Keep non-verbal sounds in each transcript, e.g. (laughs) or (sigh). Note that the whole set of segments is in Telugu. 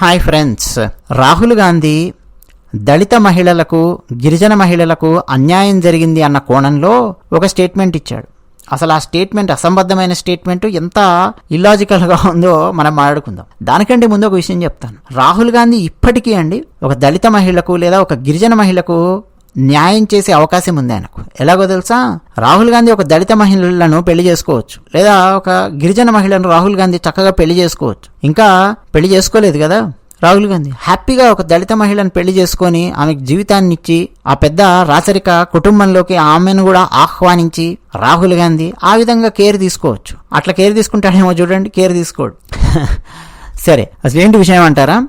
Hi friends. రాహుల్ గాంధీ దళిత మహిళలకు గిరిజన మహిళలకు అన్యాయం జరిగింది అన్న కోణంలో ఒక స్టేట్మెంట్ ఇచ్చాడు. అసలు ఆ స్టేట్మెంట్ అసంబద్ధమైన స్టేట్మెంట్ ఎంత ఇల్లాజికల్గా ఉందో మనం మాట్లాడుకుందాం. దానికంటే ముందు ఒక విషయం చెప్తాను. రాహుల్ గాంధీ ఇప్పటికీ అండి ఒక దళిత మహిళకు లేదా ఒక గిరిజన మహిళకు న్యాయం చేసే అవకాశం ఉంది ఆయనకు. ఎలాగో తెలుసా? రాహుల్ గాంధీ ఒక దళిత మహిళలను పెళ్ళి చేసుకోవచ్చు. లేదా ఒక గిరిజన మహిళను రాహుల్ గాంధీ చక్కగా పెళ్ళి చేసుకోవచ్చు. ఇంకా పెళ్ళి చేసుకోలేదు కదా రాహుల్ గాంధీ. హ్యాపీగా ఒక దళిత మహిళను పెళ్ళి చేసుకొని ఆమెకు జీవితాన్ని ఇచ్చి ఆ పెద్ద రాచరిక కుటుంబంలోకి ఆమెను కూడా ఆహ్వానించి రాహుల్ గాంధీ ఆ విధంగా కేర్ తీసుకోవచ్చు. అట్లా కేర్ తీసుకుంటాడేమో చూడండి కేర్ తీసుకోడు. (laughs) సరే అసలు ఏంటి విషయం అంటారా?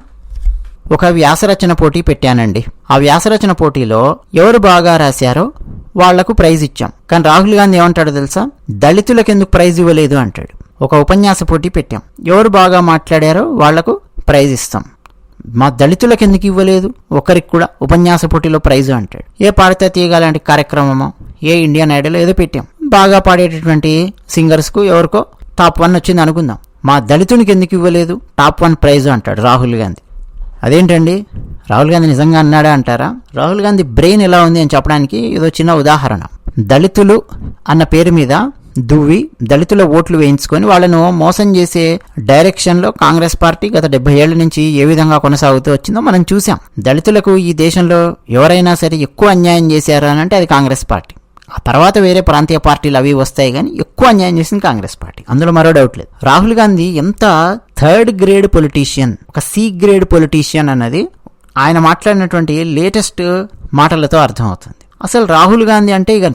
ఒక వ్యాసరచన పోటీ పెట్టానండి. ఆ వ్యాసరచన పోటీలో ఎవరు బాగా రాశారో వాళ్ళకు ప్రైజ్ ఇచ్చాం. కానీ రాహుల్ గాంధీ ఏమంటాడో తెలుసా? దళితులకు ఎందుకు ప్రైజ్ ఇవ్వలేదు అంటాడు. ఒక ఉపన్యాస పోటీ పెట్టాం. ఎవరు బాగా మాట్లాడారో వాళ్ళకు ప్రైజ్ ఇస్తాం. మా దళితులకు ఎందుకు ఇవ్వలేదు? ఒకరికి కూడా ఉపన్యాస పోటీలో ప్రైజ్ అంటాడు. ఏ పాడితే లాంటి కార్యక్రమమో ఏ ఇండియన్ ఐడల్ ఏదో పెట్టాం. బాగా పాడేటటువంటి సింగర్స్కు ఎవరికో టాప్ వన్ వచ్చింది అనుకుందాం. మా దళితునికి ఎందుకు ఇవ్వలేదు? టాప్ వన్ ప్రైజ్ అంటాడు రాహుల్ గాంధీ. అదేంటండి? రాహుల్ గాంధీ నిజంగా అన్నాడా అంటారా? రాహుల్ గాంధీ బ్రెయిన్ ఎలా ఉంది అని చెప్పడానికి ఏదో చిన్న ఉదాహరణ. దళితులు అన్న పేరు మీద దువ్వి దళితుల ఓట్లు వేయించుకొని వాళ్ళను మోసం చేసే డైరెక్షన్లో కాంగ్రెస్ పార్టీ గత డెబ్బై ఏళ్ళ నుంచి ఏ విధంగా కొనసాగుతూ వచ్చిందో మనం చూసాం దళితులకు ఈ దేశంలో ఎవరైనా సరే ఎక్కువ అన్యాయం చేశారా అని అంటే అది కాంగ్రెస్ పార్టీ. ఆ తర్వాత వేరే ప్రాంతీయ పార్టీలు అవి వస్తాయి కానీ ఎక్కువ అన్యాయం చేసింది కాంగ్రెస్ పార్టీ. అందులో మరో డౌట్ లేదు. రాహుల్ గాంధీ ఎంత థర్డ్ గ్రేడ్ పొలిటీషియన్ ఒక సి గ్రేడ్ పొలిటీషియన్ అన్నది ఆయన మాట్లాడినటువంటి లేటెస్ట్ మాటలతో అర్థమవుతుంది. అసలు రాహుల్ గాంధీ అంటే ఇక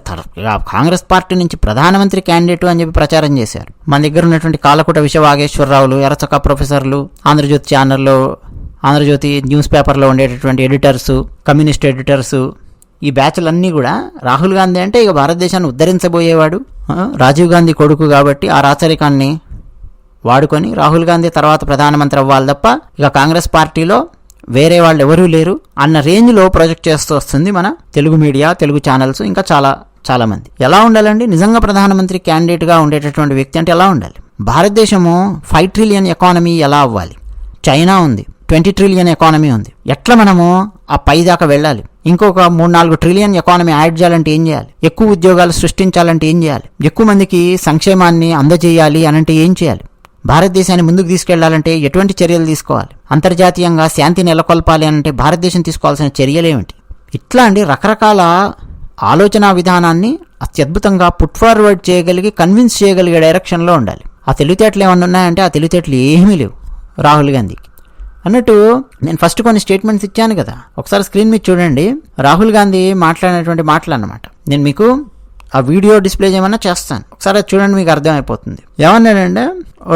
కాంగ్రెస్ పార్టీ నుంచి ప్రధానమంత్రి క్యాండిడేట్ అని చెప్పి ప్రచారం చేశారు. మన దగ్గర ఉన్నటువంటి కాలకుట విశ్వవాగేశ్వరరావులు ఎరచక ప్రొఫెసర్లు ఆంధ్రజ్యోతి ఛానల్లో ఆంధ్రజ్యోతి న్యూస్ పేపర్లో ఉండేటటువంటి ఎడిటర్స్ కమ్యూనిస్ట్ ఎడిటర్స్ ఈ బ్యాచ్లన్నీ కూడా రాహుల్ గాంధీ అంటే ఇక భారతదేశాన్ని ఉద్ధరించబోయేవాడు. రాజీవ్ గాంధీ కొడుకు కాబట్టి ఆ రాచరికాన్ని వాడుకొని రాహుల్ గాంధీ తర్వాత ప్రధానమంత్రి అవ్వాలి తప్ప ఇక కాంగ్రెస్ పార్టీలో వేరే వాళ్ళు ఎవరూ లేరు అన్న రేంజ్లో ప్రొజెక్ట్ చేస్తూ వస్తుంది మన తెలుగు మీడియా తెలుగు ఛానల్స్ ఇంకా చాలా చాలామంది ఎలా ఉండాలండి? నిజంగా ప్రధానమంత్రి క్యాండిడేట్గా ఉండేటటువంటి వ్యక్తి అంటే ఎలా ఉండాలి? భారతదేశము ఫైవ్ ట్రిలియన్ ఎకానమీ ఎలా అవ్వాలి? చైనా ఉంది ట్వంటీ ట్రిలియన్ ఎకానమీ ఉంది. ఎట్లా మనము ఆ పై దాకా వెళ్ళాలి? ఇంకొక మూడు నాలుగు ట్రిలియన్ ఎకానమీ యాడ్ చేయాలంటే ఏం చేయాలి? ఎక్కువ ఉద్యోగాలు సృష్టించాలంటే ఏం చేయాలి? ఎక్కువ మందికి సంక్షేమాన్ని అందజేయాలి అనంటే ఏం చేయాలి? భారతదేశాన్ని ముందుకు తీసుకెళ్ళాలంటే ఎటువంటి చర్యలు తీసుకోవాలి? అంతర్జాతీయంగా శాంతి నెలకొల్పాలి అంటే భారతదేశం తీసుకోవాల్సిన చర్యలు ఏమిటి? ఇట్లా అండి రకరకాల ఆలోచన విధానాన్ని అత్యద్భుతంగా పుట్ ఫార్వర్డ్ చేయగలిగి కన్విన్స్ చేయగలిగే డైరెక్షన్లో ఉండాలి. ఆ తెలివితేటలు ఏమన్నా ఉన్నాయంటే ఆ తెలివితేటలు ఏమీ లేవు రాహుల్ గాంధీకి. అన్నట్టు నేను ఫస్ట్ కొన్ని స్టేట్మెంట్స్ ఇచ్చాను కదా. ఒకసారి స్క్రీన్ మీద చూడండి. రాహుల్ గాంధీ మాట్లాడినటువంటి మాటలు అన్నమాట. నేను మీకు ఆ వీడియో డిస్ప్లే చేయమన్నా చేస్తాను. ఒకసారి చూడండి మీకు అర్థమైపోతుంది. ఏమన్నాడంటే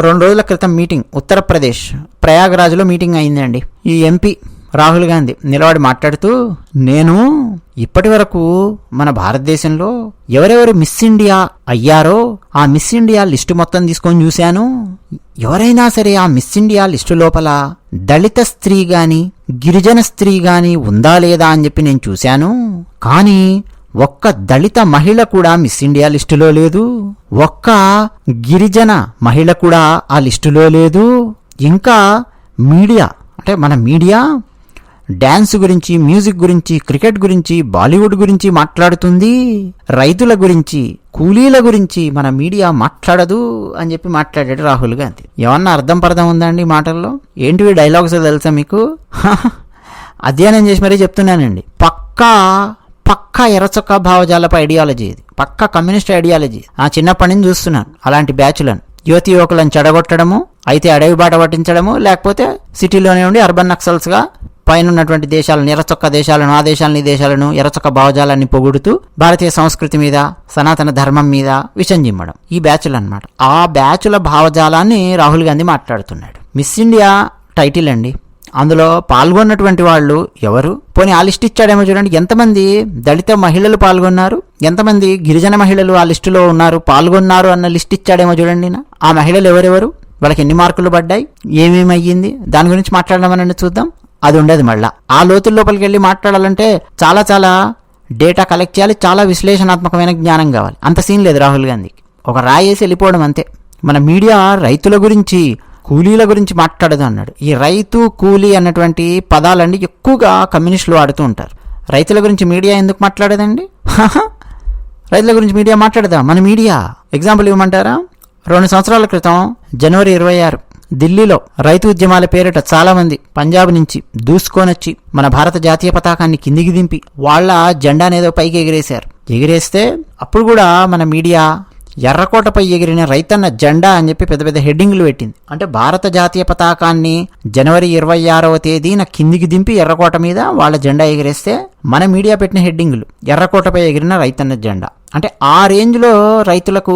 రెండు రోజుల క్రితం మీటింగ్ ఉత్తరప్రదేశ్ ప్రయాగరాజ్లో మీటింగ్ అయిందండి. ఈ ఎంపీ రాహుల్ గాంధీ నిలబడి మాట్లాడుతూ నేను ఇప్పటి వరకు మన భారతదేశంలో ఎవరెవరు మిస్ ఇండియా అయ్యారో ఆ మిస్ ఇండియా లిస్టు మొత్తం తీసుకొని చూశాను. ఎవరైనా సరే ఆ మిస్ ఇండియా లిస్టు లోపల దళిత స్త్రీ గాని గిరిజన స్త్రీ గాని ఉందా లేదా అని చెప్పి నేను చూశాను. కానీ ఒక్క దళిత మహిళ కూడా మిస్ ఇండియా లిస్టులో లేదు. ఒక్క గిరిజన మహిళ కూడా ఆ లిస్టులో లేదు. ఇంకా మీడియా అంటే మన మీడియా డ్యాన్స్ గురించి మ్యూజిక్ గురించి క్రికెట్ గురించి బాలీవుడ్ గురించి మాట్లాడుతుంది. రైతుల గురించి కూలీల గురించి మన మీడియా మాట్లాడదు అని చెప్పి మాట్లాడాడు రాహుల్ గాంధీ. ఏమన్నా అర్థం పర్థం ఉందండి మాటల్లో? ఏంటివి డైలాగ్స్ తెలుసా మీకు? (laughs) అధ్యయనం చేసి మరీ చెప్తున్నానండి. పక్కా పక్కా ఎర్రచొక్క భావజాలపు ఐడియాలజీ ఇది. పక్కా కమ్యూనిస్ట్ ఐడియాలజీ ఆ చిన్నప్పటి నుంచి చూస్తున్నాను. అలాంటి బ్యాచ్లను. యువతి యువకులను చెడగొట్టడము అయితే అడవి బాట పట్టించడము లేకపోతే సిటీలోనే ఉండి అర్బన్ నక్సల్స్గా పైన ఉన్నటువంటి దేశాలను ఎర్రచొక్క దేశాలను ఆ దేశాలను దేశాలను ఎర్రచొక్క భావజాలాన్ని పొగుడుతూ భారతీయ సంస్కృతి మీద సనాతన ధర్మం మీద విషం చిమ్మడం ఈ బ్యాచ్లు అనమాట ఆ బ్యాచుల భావజాలాన్ని రాహుల్ గాంధీ మాట్లాడుతున్నాడు. మిస్ ఇండియా టైటిల్ అండి. అందులో పాల్గొన్నటువంటి వాళ్ళు ఎవరు? పోనీ ఆ లిస్ట్ ఇచ్చాడేమో చూడండి. ఎంతమంది దళిత మహిళలు పాల్గొన్నారు? ఎంతమంది గిరిజన మహిళలు ఆ లిస్టులో ఉన్నారు పాల్గొన్నారు అన్న లిస్ట్ ఇచ్చాడేమో చూడండి ఆ మహిళలు ఎవరెవరు? వాళ్ళకి ఎన్ని మార్కులు పడ్డాయి? ఏమేమి అయ్యింది? దాని గురించి మాట్లాడమని చూద్దాం. అది ఉండదు మళ్ళా. ఆ లోతుల లోపలికి వెళ్ళి మాట్లాడాలంటే చాలా చాలా డేటా కలెక్ట్ చేయాలి. చాలా విశ్లేషణాత్మకమైన జ్ఞానం కావాలి. అంత సీన్ లేదు రాహుల్ గాంధీకి. ఒక రాయేసి వెళ్ళిపోవడం అంతే. మన మీడియా రైతుల గురించి కూలీల గురించి మాట్లాడదు అన్నాడు. ఈ రైతు కూలీ అన్నటువంటి పదాలన్నీ ఎక్కువగా కమ్యూనిస్టులు వాడుతూ ఉంటారు. రైతుల గురించి మీడియా ఎందుకు మాట్లాడదండి? రైతుల గురించి మీడియా మాట్లాడదా? మన మీడియా. ఎగ్జాంపుల్ ఇవ్వమంటారా? రెండు సంవత్సరాల క్రితం జనవరి ఇరవై ఆరు ఢిల్లీలో రైతు ఉద్యమాల పేరిట చాలామంది పంజాబ్ నుంచి దూసుకొనొచ్చి మన భారత జాతీయ పతాకాన్ని కిందికి దింపి వాళ్ళ జెండానేదో పైకి ఎగిరేశారు. ఎగిరేస్తే అప్పుడు కూడా మన మీడియా ఎర్రకోటపై ఎగిరిన రైతన్న జెండా అని చెప్పి పెద్ద పెద్ద హెడ్డింగ్లు పెట్టింది. అంటే భారత జాతీయ పతాకాన్ని జనవరి ఇరవై ఆరవ తేదీన కిందికి దింపి ఎర్రకోట మీద వాళ్ళ జెండా ఎగిరేస్తే మన మీడియా పెట్టిన హెడ్డింగ్లు ఎర్రకోటపై ఎగిరిన రైతన్న జెండా. అంటే ఆ రేంజ్లో రైతులకు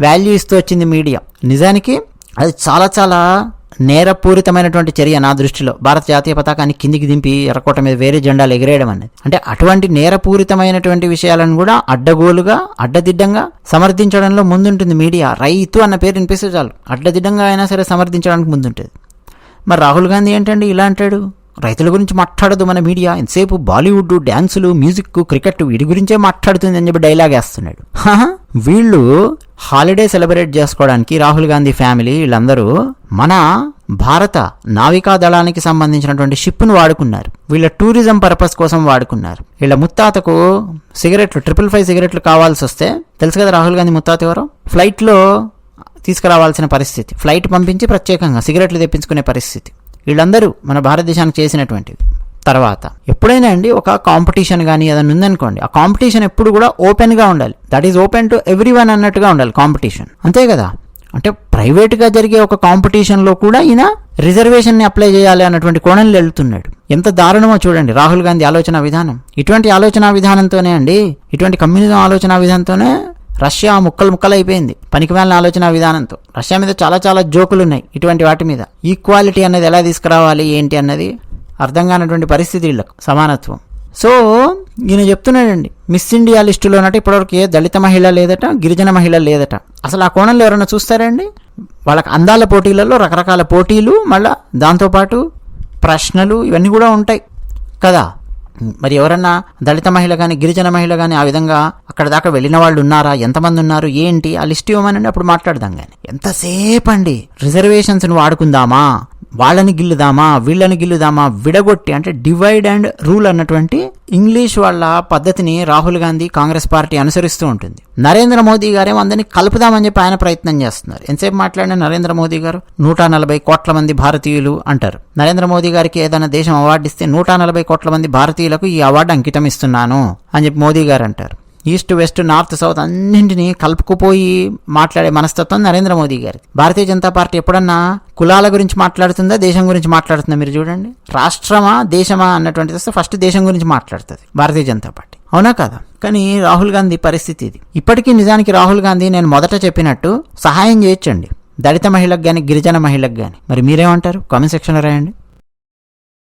వాల్యూ ఇస్తూ వచ్చింది మీడియా. నిజానికి అది చాలా చాలా నేరపూరితమైనటువంటి చర్య నా దృష్టిలో. భారత జాతీయ పతాకాన్ని కిందికి దింపి ఎర్రకోట మీద వేరే జెండాలు ఎగిరేయడం అనేది. అంటే అటువంటి నేరపూరితమైనటువంటి విషయాలను కూడా అడ్డగోలుగా అడ్డదిడ్డంగా సమర్థించడంలో ముందుంటుంది మీడియా. రైతు అన్న పేరు వినిపిస్తే చాలు. అడ్డదిడ్డంగా అయినా సరే సమర్థించడానికి ముందుంటుంది. మరి రాహుల్ గాంధీ ఏంటండి ఇలా అంటాడు? రైతుల గురించి మాట్లాడదు మన మీడియా. ఎంతసేపు బాలీవుడ్ డ్యాన్సులు మ్యూజిక్ క్రికెట్ వీటి గురించే మాట్లాడుతుంది అని చెప్పి డైలాగ్ వేస్తున్నాడు. వీళ్ళు హాలిడే సెలబ్రేట్ చేసుకోవడానికి రాహుల్ గాంధీ ఫ్యామిలీ వీళ్ళందరూ మన భారత నావికా దళానికి సంబంధించినటువంటి షిప్ను వాడుకున్నారు. వీళ్ళ టూరిజం పర్పస్ కోసం వాడుకున్నారు. వీళ్ళ ముత్తాతకు సిగరెట్లు ట్రిపుల్ ఫైవ్ సిగరెట్లు కావాల్సి వస్తే తెలుసు కదా రాహుల్ గాంధీ ముత్తాత ఎవరో? ఫ్లైట్లో తీసుకురావాల్సిన పరిస్థితి. ఫ్లైట్ పంపించి ప్రత్యేకంగా సిగరెట్లు తెప్పించుకునే పరిస్థితి. వీళ్ళందరూ మన భారతదేశానికి చేసినటువంటిది. తర్వాత ఎప్పుడైనా అండి ఒక కాంపిటీషన్ కానీ ఏదైనా ఉందనుకోండి ఆ కాంపిటీషన్ ఎప్పుడు కూడా ఓపెన్గా ఉండాలి. That is open to everyone అన్నట్టుగా ఉండాలి కాంపిటీషన్ అంతే కదా? అంటే ప్రైవేట్గా జరిగే ఒక కాంపిటీషన్లో కూడా ఈయన రిజర్వేషన్ని అప్లై చేయాలి అన్నటువంటి కోణంలో వెళ్తున్నాడు. ఎంత దారుణమో చూడండి. రాహుల్ గాంధీ ఆలోచన విధానం. ఇటువంటి ఆలోచన విధానంతోనే అండి ఇటువంటి కమ్యూనిజం ఆలోచన విధానంతోనే రష్యా ముక్కలు ముక్కలు అయిపోయింది పనికిమాలిన ఆలోచన విధానంతో. రష్యా మీద చాలా చాలా జోకులు ఉన్నాయి ఇటువంటి వాటి మీద. ఈక్వాలిటీ అనేది ఎలా తీసుకురావాలి ఏంటి అన్నది అర్థం కానటువంటి పరిస్థితి వీళ్ళకు సమానత్వం. సో ఈయన చెప్తున్నాడండి మిస్ ఇండియా లిస్టులో ఉన్నట్టు ఇప్పటివరకు ఏ దళిత మహిళ లేదట గిరిజన మహిళ లేదట. అసలు ఆ కోణంలో ఎవరైనా చూస్తారండి? వాళ్ళకి అందాల పోటీలలో రకరకాల పోటీలు మళ్ళా దాంతోపాటు ప్రశ్నలు ఇవన్నీ కూడా ఉంటాయి కదా. మరి ఎవరన్నా దళిత మహిళ కానీ గిరిజన మహిళ కానీ ఆ విధంగా అక్కడ దాకా వెళ్ళిన వాళ్ళు ఉన్నారా? ఎంతమంది ఉన్నారు? ఏంటి? ఆ లిస్ట్ ఇవ్వమనండి అప్పుడు మాట్లాడదాం కానీ ఎంతసేపు అండి రిజర్వేషన్స్ను వాడుకుందామా? వాళ్ళని గిల్లుదామా వీళ్ళని గిల్లుదామా విడగొట్టి అంటే డివైడ్ అండ్ రూల్ అన్నటువంటి ఇంగ్లీష్ వాళ్ళ పద్ధతిని రాహుల్ గాంధీ కాంగ్రెస్ పార్టీ అనుసరిస్తూ ఉంటుంది. నరేంద్ర మోదీ గారేమో అందరినీ కలుపుదామని చెప్పి ఆయన ప్రయత్నం చేస్తున్నారు. ఎంతసేపు మాట్లాడిన నరేంద్ర మోదీ గారు నూట నలభై కోట్ల మంది భారతీయులు అంటారు. నరేంద్ర మోదీ గారికి ఏదైనా దేశం అవార్డు ఇస్తే నూట నలభై కోట్ల మంది భారతీయులకు ఈ అవార్డు అంకితం ఇస్తున్నాను అని చెప్పి మోదీ గారు అంటారు. ఈస్ట్ వెస్ట్ నార్త్ సౌత్ అన్నింటినీ కలుపుకుపోయి మాట్లాడే మనస్తత్వం నరేంద్ర మోదీ గారి భారతీయ జనతా పార్టీ ఎప్పుడన్నా కులాల గురించి మాట్లాడుతుందా దేశం గురించి మాట్లాడుతుందా మీరు చూడండి. రాష్ట్రమా దేశమా అన్నటువంటిది వస్తే ఫస్ట్ దేశం గురించి మాట్లాడుతుంది భారతీయ జనతా పార్టీ. అవునా కదా? కానీ రాహుల్ గాంధీ పరిస్థితి ఇది. ఇప్పటికీ నిజానికి రాహుల్ గాంధీ నేను మొదట చెప్పినట్టు సహాయం చేయొచ్చండి. దళిత మహిళకు కానీ గిరిజన మహిళకు కానీ మరి మీరేమంటారు? కామెంట్ సెక్షన్లో రాయండి.